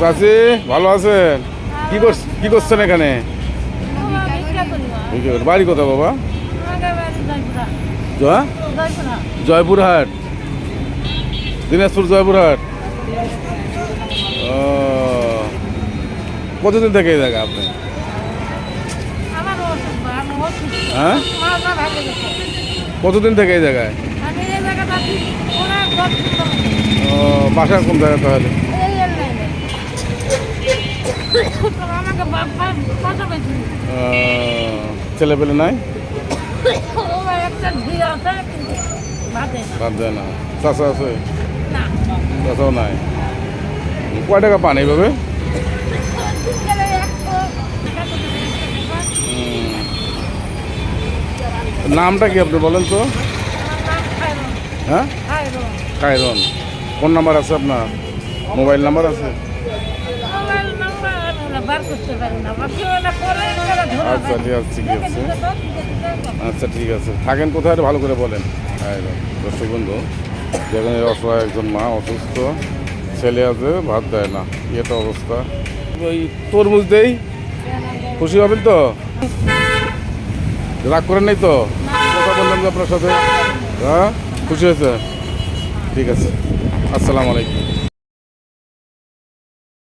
চাচি ভালো আছেন? কি করছ কি করছেন এখানে? বাড়ি কোথায় বাবা? জয়া জয়পুরহাট। দিনাজপুর জয়পুরহাট। ও কতদিন থেকে এই জায়গা আপনি? হ্যাঁ? কতদিন থেকে এই জায়গায়? ও বাসা কোন জায়গায় তাহলে? ছেলে পেলে নাই? বাদ দেয় না। চাষা আছে? চাষাও নাই। কয় টাকা পান এইভাবে? নামটা কি আপনি বলেন তো? হ্যাঁ? কায়রন ফোন নাম্বার আছে আপনার? মোবাইল নাম্বার আছে? আচ্ছা ঠিক আছে। আচ্ছা ঠিক আছে। থাকেন কোথায় এটা ভালো করে বলেন। দর্শক বন্ধু যেখানে অসহায় একজন মা অসুস্থ ছেলে আছে ভাত দেয় না। কি একটা অবস্থা? ওই তরমুজ দেই। খুশি হবেন তো? রাগ করেন নাই তো? কথা বললাম যে আপনার সাথে। হ্যাঁ? খুশি হয়েছে? ঠিক আছে। আসসালামু আলাইকুম।